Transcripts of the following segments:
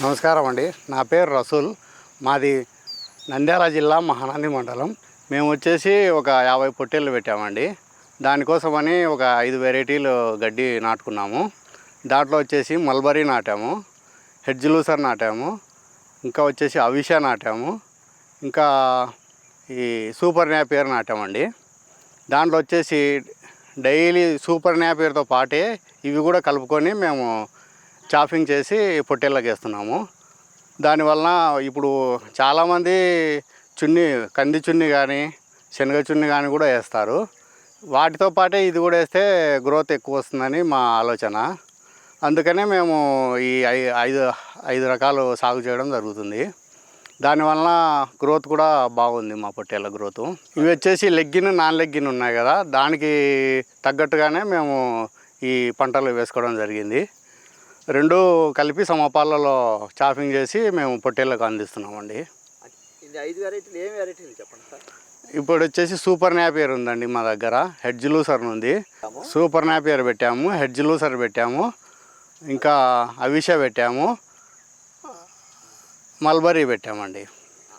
నమస్కారం అండి. నా పేరు రసూల్. మాది నంద్యాల జిల్లా మహానంది మండలం. మేము వచ్చేసి ఒక యాభై పొట్టేళ్ళు పెట్టామండి. దానికోసమని ఒక ఐదు వెరైటీలు గడ్డి నాటుకున్నాము. దాంట్లో వచ్చేసి మల్బరీ నాటాము హెడ్జ్ లూసర్ నాటాము ఇంకా వచ్చేసి అవిషా నాటాము ఇంకా ఈ సూపర్ నేపియర్ నాటామండి. దాంట్లో వచ్చేసి డైలీ సూపర్ నేపియర్తో పాటే ఇవి కూడా కలుపుకొని మేము చాఫింగ్ చేసి పొట్టేళ్ళకి వేస్తున్నాము. దానివలన ఇప్పుడు చాలామంది చున్ని కంది చున్ని కానీ శనగ చున్ని కానీ కూడా వేస్తారు. వాటితో పాటే ఇది కూడా వేస్తే గ్రోత్ ఎక్కువ వస్తుందని మా ఆలోచన. అందుకనే మేము ఈ ఐ- ఐదు ఐదు రకాలు సాగు చేయడం జరుగుతుంది. దానివలన గ్రోత్ కూడా బాగుంది మా పొట్టేళ్ళ గ్రోత్. ఇవి వచ్చేసి లెగ్గిన్ నాన్ లెగ్గిన్ ఉన్నాయి కదా దానికి తగ్గట్టుగానే మేము ఈ పంటలు వేసుకోవడం జరిగింది. రెండు కలిపి సమపాలలో చాపింగ్ చేసి మేము పొట్టేళ్ళకు అందిస్తున్నామండి. ఇది ఐదు వెరైటీలు ఏం వెరైటీలు చెప్పండి సార్? ఇప్పుడు వచ్చేసి సూపర్ నాపియర్ ఉందండి మా దగ్గర హెడ్జ్ లూసర్ ఉంది. సూపర్ నాపియర్ పెట్టాము హెడ్జ్ లూసర్ పెట్టాము ఇంకా అవిష పెట్టాము మల్బరీ పెట్టామండి.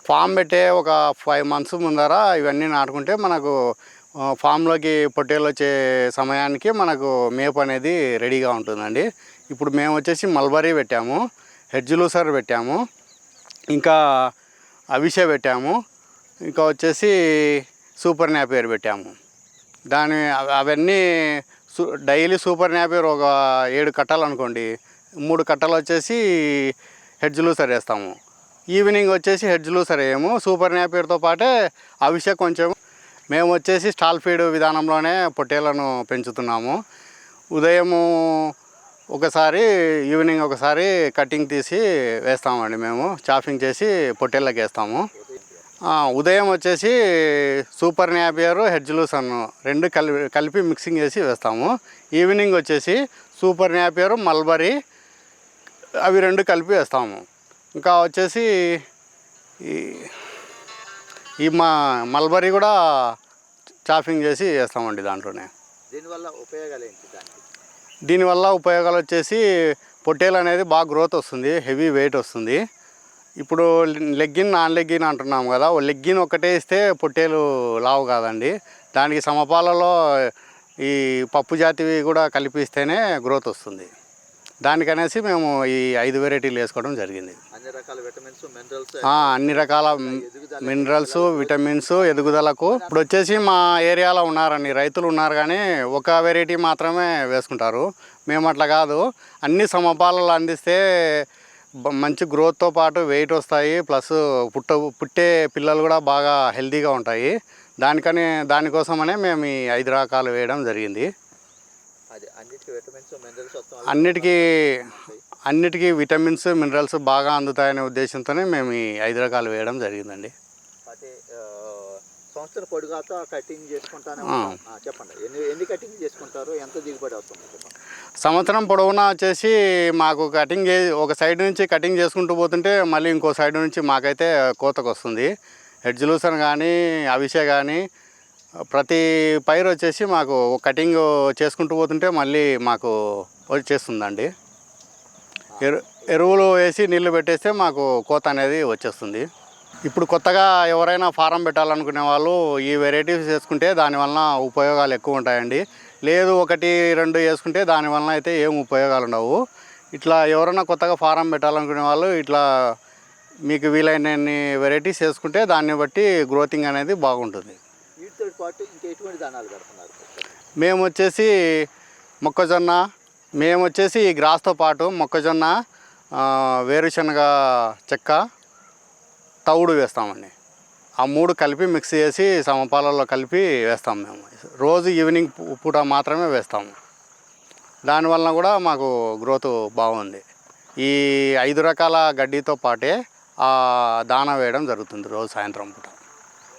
ఫామ్ పెట్టే ఒక ఫైవ్ మంత్స్ ముందర ఇవన్నీ నాటుకుంటే మనకు ఫామ్లోకి పొట్టేలు వచ్చే సమయానికి మనకు మేపు అనేది రెడీగా ఉంటుందండి. ఇప్పుడు మేము వచ్చేసి మల్బరీ పెట్టాము హెడ్జ్ లూసర్ పెట్టాము ఇంకా అవిష పెట్టాము ఇంకా వచ్చేసి సూపర్ నాపియర్ పెట్టాము. దాని అవన్నీ డైలీ సూపర్ నాపియర్ ఒక ఏడు కట్టాలు అనుకోండి మూడు కట్టలు వచ్చేసి హెడ్జ్ లూసర్ వేస్తాము. ఈవినింగ్ వచ్చేసి హెడ్జ్ లూసర్ వేయము సూపర్ నాపియర్తో పాటే అవిష కొంచెం మేము వచ్చేసి స్టాల్ ఫీడ్ విధానంలోనే పొట్టేళ్ళను పెంచుతున్నాము. ఉదయము ఒకసారి ఈవినింగ్ ఒకసారి కటింగ్ తీసి వేస్తామండి మేము. చాఫింగ్ చేసి పొట్టేళ్ళకి వేస్తాము. ఉదయం వచ్చేసి సూపర్ నాపియర్ హెడ్జ్ లూసన్ రెండు కలిపి కలిపి మిక్సింగ్ చేసి వేస్తాము. ఈవినింగ్ వచ్చేసి సూపర్ నాపియర్ మల్బరీ అవి రెండు కలిపి వేస్తాము. ఇంకా వచ్చేసి ఈ మా మల్బరీ కూడా చాఫింగ్ చేసి వేస్తామండి దాంట్లోనే. దీనివల్ల ఉపయోగాలు ఏంటి దీనివల్ల ఉపయోగాలు వచ్చేసి పొట్టేలు అనేది బాగా గ్రోత్ వస్తుంది హెవీ వెయిట్ వస్తుంది. ఇప్పుడు లెగ్గిన్ నాన్ లెగ్గిన్ అంటున్నాం కదా లెగ్గిన్ ఒకటే ఇస్తే పొట్టేలు లావు కాదండి. దానికి సమపాలలో ఈ పప్పు జాతివి కూడా కలిపిస్తేనే గ్రోత్ వస్తుంది. దానికనేసి మేము ఈ ఐదు వెరైటీలు వేసుకోవడం జరిగింది. అన్ని రకాల విటమిన్స్ మినరల్స్ ఆ, అన్ని రకాల మినరల్స్ విటమిన్స్ ఎదుగుదలకు. ఇప్పుడు వచ్చేసి మా ఏరియాలో ఉన్నారండి రైతులు ఉన్నారు కానీ ఒక వెరైటీ మాత్రమే వేసుకుంటారు. మేము అట్లా కాదు అన్ని సమపాలలో అందిస్తే మంచి గ్రోత్తో పాటు వెయిట్ వస్తాయి ప్లస్ పుట్ట పుట్టే పిల్లలు కూడా బాగా హెల్తీగా ఉంటాయి. దానికని దానికోసమనే మేము ఈ ఐదు రకాలు వేయడం జరిగింది. అది వస్తాం అన్నిటికీ అన్నిటికీ విటమిన్స్ మినరల్స్ బాగా అందుతాయనే ఉద్దేశంతోనే మేము ఈ ఐదు రకాలు వేయడం జరిగిందండి. సంవత్సరం పొడుగాత కటింగ్ చేసుకుంటానే చెప్పండి. ఎన్ని ఎన్ని కటింగ్ చేసుకుంటారు? ఎంత దిగుబడి వస్తుంది? చెప్పండి. సంవత్సరం పొడవునా వచ్చేసి మాకు కటింగ్ ఒక సైడ్ నుంచి కటింగ్ చేసుకుంటూ పోతుంటే మళ్ళీ ఇంకో సైడ్ నుంచి మాకైతే కోతకు వస్తుంది హెడ్జ్ లూసన్ కానీ అవిషే కానీ ప్రతి పైరు వచ్చేసి మాకు కటింగ్ చేసుకుంటూ పోతుంటే మళ్ళీ మాకు వచ్చేస్తుందండి ఎరు ఎరువులు వేసి నీళ్ళు పెట్టేస్తే మాకు కోత అనేది వచ్చేస్తుంది. ఇప్పుడు కొత్తగా ఎవరైనా ఫారం పెట్టాలనుకునే వాళ్ళు ఈ వెరైటీస్ వేసుకుంటే దానివలన ఉపయోగాలు ఎక్కువ ఉంటాయండి. లేదు ఒకటి రెండు వేసుకుంటే దానివలన అయితే ఏం ఉపయోగాలు ఉండవు. ఇట్లా ఎవరైనా కొత్తగా ఫారం పెట్టాలనుకునే వాళ్ళు ఇట్లా మీకు వీలైనన్ని వెరైటీస్ వేసుకుంటే దాన్ని బట్టి గ్రోతింగ్ అనేది బాగుంటుంది. పాటు ఇంకా ఎటువంటి దానాలు పెడుతున్నారు మేము వచ్చేసి మొక్కజొన్న మేము వచ్చేసి ఈ గ్రాస్తో పాటు మొక్కజొన్న వేరుశనగ చెక్క తవుడు వేస్తామండి. ఆ మూడు కలిపి మిక్స్ చేసి సమపాలలో కలిపి వేస్తాం మేము. రోజు ఈవినింగ్ పూట మాత్రమే వేస్తాము దానివల్ల కూడా మాకు గ్రోత్ బాగుంది. ఈ ఐదు రకాల గడ్డితో పాటే ఆ దానా వేయడం జరుగుతుంది రోజు సాయంత్రం పూట.